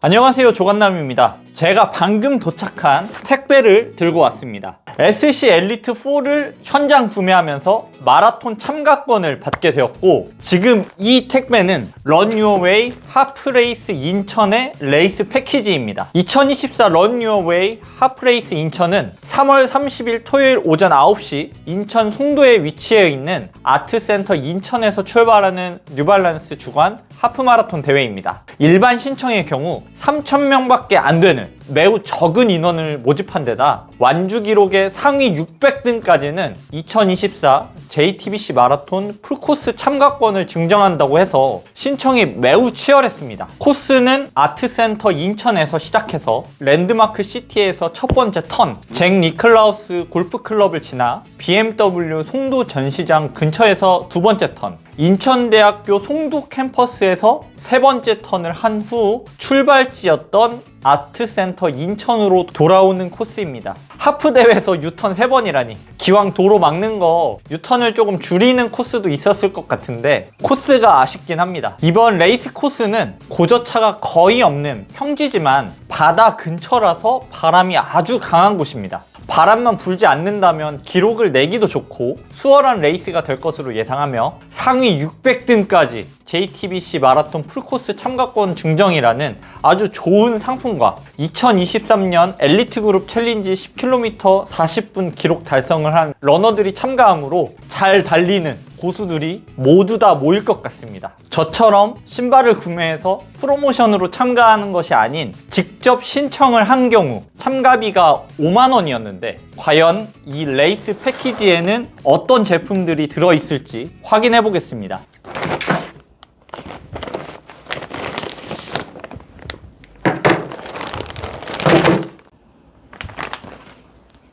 안녕하세요 조간남입니다. 제가 방금 도착한 택배를 들고 왔습니다. SC 엘리트 4를 현장 구매하면서 마라톤 참가권을 받게 되었고 지금 이 택배는 런 유어 웨이 하프레이스 인천의 레이스 패키지입니다. 2024 런 유어 웨이 하프레이스 인천은 3월 30일 토요일 오전 9시 인천 송도에 위치해 있는 아트센터 인천에서 출발하는 뉴발란스 주관 하프마라톤 대회입니다. 일반 신청의 경우 3,000명밖에 안 되는 매우 적은 인원을 모집한 데다 완주 기록의 상위 600등까지는 2024 JTBC 마라톤 풀코스 참가권을 증정한다고 해서 신청이 매우 치열했습니다. 코스는 아트센터 인천에서 시작해서 랜드마크 시티에서 첫 번째 턴, 잭 니클라우스 골프클럽을 지나 BMW 송도 전시장 근처에서 두 번째 턴, 인천대학교 송도 캠퍼스에서 세 번째 턴을 한 후 출발지였던 아트센터 인천으로 돌아오는 코스입니다. 하프 대회에서 유턴 세 번이라니 기왕 도로 막는 거 유턴을 조금 줄이는 코스도 있었을 것 같은데 코스가 아쉽긴 합니다. 이번 레이스 코스는 고저차가 거의 없는 평지지만 바다 근처라서 바람이 아주 강한 곳입니다. 바람만 불지 않는다면 기록을 내기도 좋고 수월한 레이스가 될 것으로 예상하며 상위 600등까지 JTBC 마라톤 풀코스 참가권 증정이라는 아주 좋은 상품과 2023년 엘리트 그룹 챌린지 10km 40분 기록 달성을 한 러너들이 참가하므로 잘 달리는 고수들이 모두 다 모일 것 같습니다. 저처럼 신발을 구매해서 프로모션으로 참가하는 것이 아닌 직접 신청을 한 경우 참가비가 5만 원이었는데 과연 이 레이스 패키지에는 어떤 제품들이 들어있을지 확인해 보겠습니다.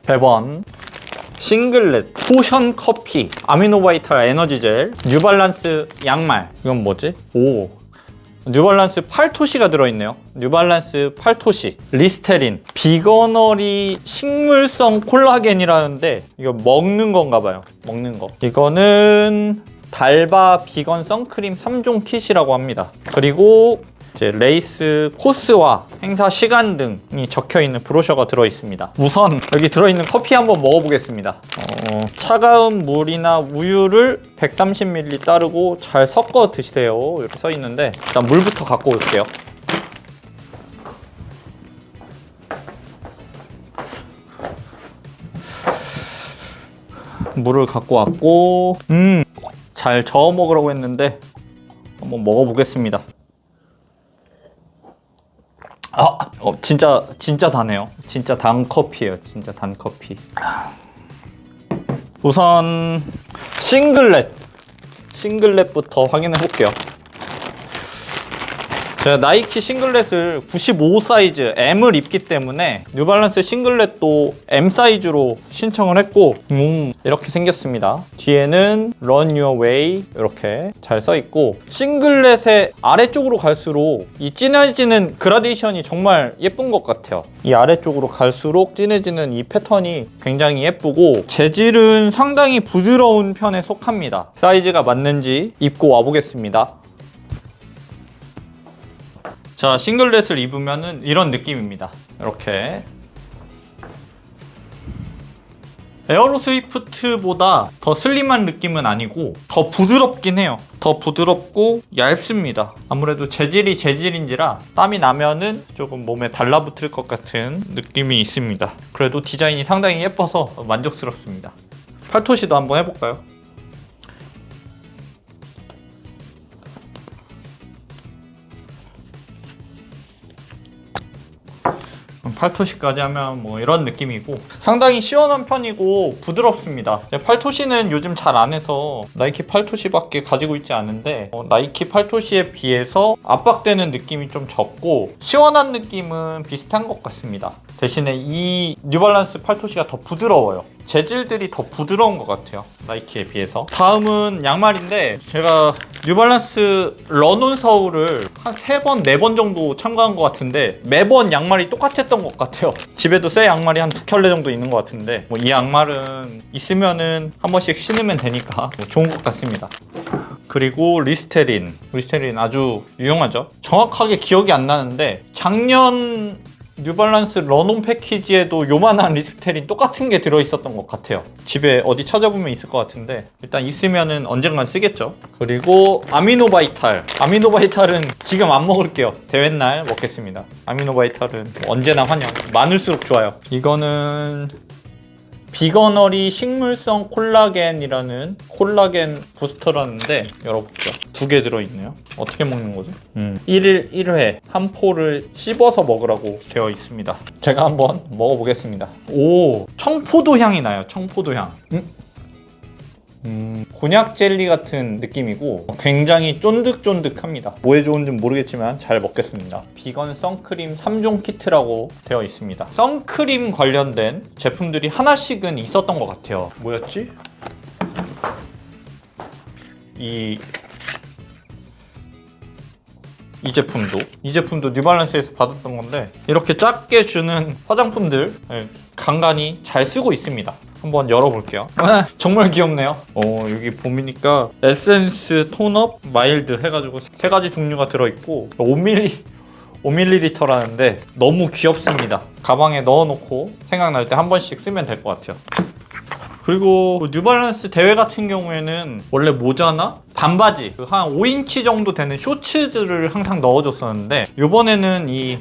배번 싱글렛, 포션 커피, 아미노 바이탈 에너지 젤, 뉴발란스 양말. 이건 뭐지? 오. 뉴발란스 팔토시가 들어있네요. 뉴발란스 팔토시, 리스테린, 비거너리 식물성 콜라겐이라는데 이거 먹는 건가 봐요. 먹는 거. 이거는 달바 비건 선크림 3종 킷이라고 합니다. 그리고 이제 레이스 코스와 행사 시간 등이 적혀 있는 브로셔가 들어 있습니다. 우선 여기 들어 있는 커피 한번 먹어보겠습니다. 어, 차가운 물이나 우유를 130ml 따르고 잘 섞어 드세요. 이렇게 써 있는데 일단 물부터 갖고 올게요. 물을 갖고 왔고, 음, 잘 저어 먹으라고 했는데 한번 먹어보겠습니다. 아, 어, 진짜 진짜 다네요. 진짜 단 커피예요. 진짜 단 커피. 우선 싱글렛 싱글렛부터 확인해 볼게요. 제가 나이키 싱글렛을 95 사이즈 M을 입기 때문에 뉴발란스 싱글렛도 M 사이즈로 신청을 했고 음, 이렇게 생겼습니다. 뒤에는 Run Your Way 이렇게 잘 써 있고 싱글렛의 아래쪽으로 갈수록 이 진해지는 그라데이션이 정말 예쁜 것 같아요. 이 아래쪽으로 갈수록 진해지는 이 패턴이 굉장히 예쁘고 재질은 상당히 부드러운 편에 속합니다. 사이즈가 맞는지 입고 와보겠습니다. 자, 싱글렛을 입으면은 이런 느낌입니다. 이렇게. 에어로 스위프트보다 더 슬림한 느낌은 아니고 더 부드럽긴 해요. 더 부드럽고 얇습니다. 아무래도 재질이 재질인지라 땀이 나면은 조금 몸에 달라붙을 것 같은 느낌이 있습니다. 그래도 디자인이 상당히 예뻐서 만족스럽습니다. 팔토시도 한번 해볼까요? 팔토시까지 하면 뭐 이런 느낌이고 상당히 시원한 편이고 부드럽습니다. 네, 팔토시는 요즘 잘 안 해서 나이키 팔토시밖에 가지고 있지 않은데 어, 나이키 팔토시에 비해서 압박되는 느낌이 좀 적고 시원한 느낌은 비슷한 것 같습니다. 대신에 이 뉴발란스 팔토시가 더 부드러워요 재질들이 더 부드러운 것 같아요 나이키에 비해서 다음은 양말인데 제가 뉴발란스 런온 서울을 한 세 번, 네 번 정도 참가한 것 같은데 매번 양말이 똑같았던 것 같아요 집에도 새 양말이 한 두 켤레 정도 있는 것 같은데 뭐 이 양말은 있으면은 한 번씩 신으면 되니까 뭐 좋은 것 같습니다 그리고 리스테린. 리스테린 아주 유용하죠. 정확하게 기억이 안 나는데 작년 뉴발란스 런온 패키지에도 요만한 리스테린 똑같은 게 들어있었던 것 같아요. 집에 어디 찾아보면 있을 것 같은데 일단 있으면은 언젠간 쓰겠죠. 그리고 아미노바이탈. 아미노바이탈은 지금 안 먹을게요. 대회 날 먹겠습니다. 아미노바이탈은 언제나 환영. 많을수록 좋아요. 이거는 비거너리 식물성 콜라겐이라는 콜라겐 부스터라는데 열어볼게요. 두 개 들어있네요. 어떻게 먹는 거죠? 음. 1일 1회 한 포를 씹어서 먹으라고 되어 있습니다. 제가 한번 먹어보겠습니다. 오, 청포도 향이 나요. 청포도 향. 음? 음, 곤약 젤리 같은 느낌이고 굉장히 쫀득쫀득합니다. 뭐에 좋은지는 모르겠지만 잘 먹겠습니다. 비건 선크림 3종 키트라고 되어 있습니다. 선크림 관련된 제품들이 하나씩은 있었던 것 같아요. 뭐였지? 이... 이 제품도 이 제품도 뉴발란스에서 받았던 건데 이렇게 작게 주는 화장품들 예, 간간히 잘 쓰고 있습니다. 한번 열어볼게요. 아, 정말 귀엽네요. 어, 여기 보니까 에센스, 톤업, 마일드 해가지고 세 가지 종류가 들어있고 5ml 5ml라는데 너무 귀엽습니다. 가방에 넣어놓고 생각날 때 한 번씩 쓰면 될 것 같아요. 그리고 그 뉴발란스 대회 같은 경우에는 원래 모자나 반바지 그한 5인치 정도 되는 쇼츠들을 항상 넣어줬었는데 이번에는 이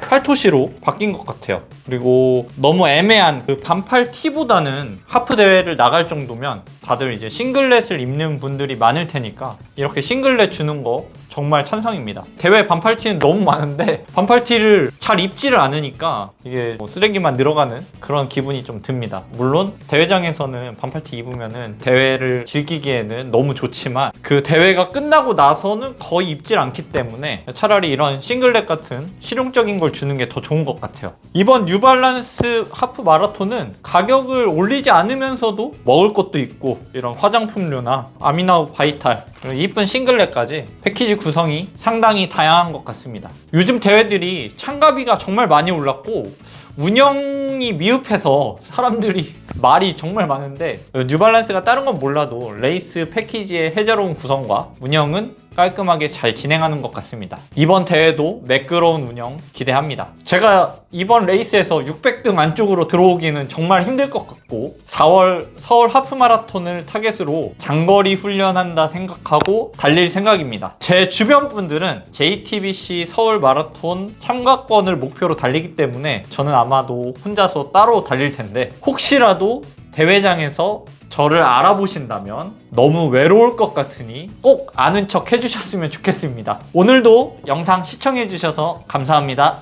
팔토시로 바뀐 것 같아요. 그리고 너무 애매한 그 반팔 티보다는 하프 대회를 나갈 정도면 다들 이제 싱글렛을 입는 분들이 많을 테니까 이렇게 싱글렛 주는 거 정말 찬성입니다. 대회 반팔 티는 너무 많은데 반팔 티를 잘 입지를 않으니까 이게 뭐 쓰레기만 늘어가는 그런 기분이 좀 듭니다. 물론 대회장에서는 반팔 티 입으면은 대회를 즐기기에는 너무 좋지만 그 대회가 끝나고 나서는 거의 입질 않기 때문에 차라리 이런 싱글렛 같은 실용적인 걸 주는 게 더 좋은 것 같아요. 이번 뉴발란스 하프 마라톤은 가격을 올리지 않으면서도 먹을 것도 있고 이런 화장품류나 아미나 바이탈 그리고 이쁜 싱글렛까지 패키지 구성이 상당히 다양한 것 같습니다. 요즘 대회들이 참가비가 정말 많이 올랐고 운영이 미흡해서 사람들이 말이 정말 많은데 뉴발란스가 다른 건 몰라도 레이스 패키지의 해자로운 구성과 운영은 깔끔하게 잘 진행하는 것 같습니다. 이번 대회도 매끄러운 운영 기대합니다. 제가 이번 레이스에서 600등 안쪽으로 들어오기는 정말 힘들 것 같고 4월 서울 하프 마라톤을 타겟으로 장거리 훈련한다 생각하고 달릴 생각입니다. 제 주변 분들은 JTBC 서울 마라톤 참가권을 목표로 달리기 때문에 저는 아마도 혼자서 따로 달릴 텐데 혹시라도 대회장에서 저를 알아보신다면 너무 외로울 것 같으니 꼭 아는 척 해주셨으면 좋겠습니다. 오늘도 영상 시청해주셔서 감사합니다.